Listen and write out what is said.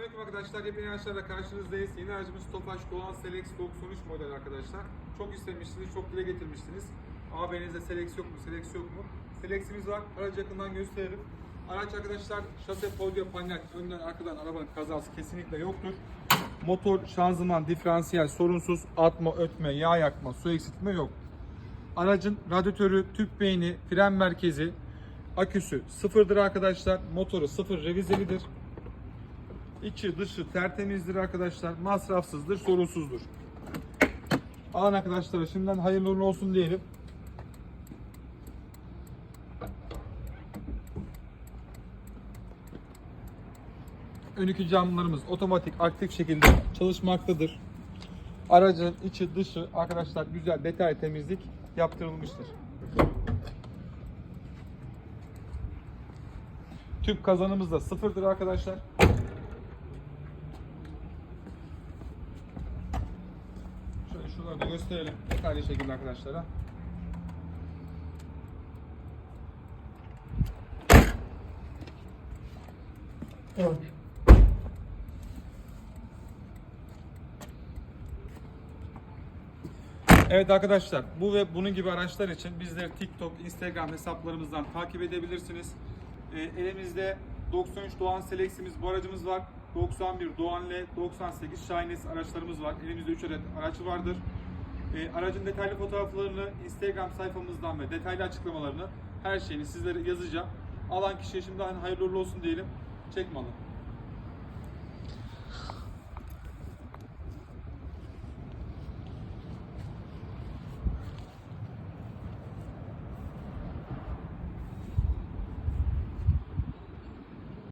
Selamünaleyküm arkadaşlar. Yepyeni araçlarla karşınızdayız. Yeni aracımız Tofaş Doğan Selex 93 model arkadaşlar. Çok istemiştiniz, çok dile getirmiştiniz. AB'nizde Selex yok mu, Selex yok mu? Selex'imiz var. Aracı yakından gösterelim. Araç arkadaşlar şase, podyo, panel, önden arkadan arabanın kazası kesinlikle yoktur. Motor, şanzıman, diferansiyel sorunsuz, atma, ötme, yağ yakma, su eksiltme yok. Aracın radyatörü, tüp beyni, fren merkezi, aküsü sıfırdır arkadaşlar. Motoru sıfır revizelidir. İçi dışı tertemizdir arkadaşlar. Masrafsızdır, sorunsuzdur. Alan arkadaşlara şimdiden hayırlı uğurlu olsun diyelim. Ön iki camlarımız otomatik aktif şekilde çalışmaktadır. Aracın içi dışı arkadaşlar güzel detay temizlik yaptırılmıştır. Tüp kazanımız da sıfırdır arkadaşlar. Şuraları da gösterelim detaylı şekilde arkadaşlara. Evet. Evet arkadaşlar bu ve bunun gibi araçlar için bizleri TikTok, Instagram hesaplarımızdan takip edebilirsiniz. Ee, elimizde 93 Doğan Selex'imiz bu aracımız var. 91 Doğan L, 98 Shine S araçlarımız var. Elimizde 3 adet araç vardır. Ee, aracın detaylı fotoğraflarını Instagram sayfamızdan ve detaylı açıklamalarını her şeyini sizlere yazacağım. Alan kişiye şimdiden hayırlı olsun diyelim. Çekme alın.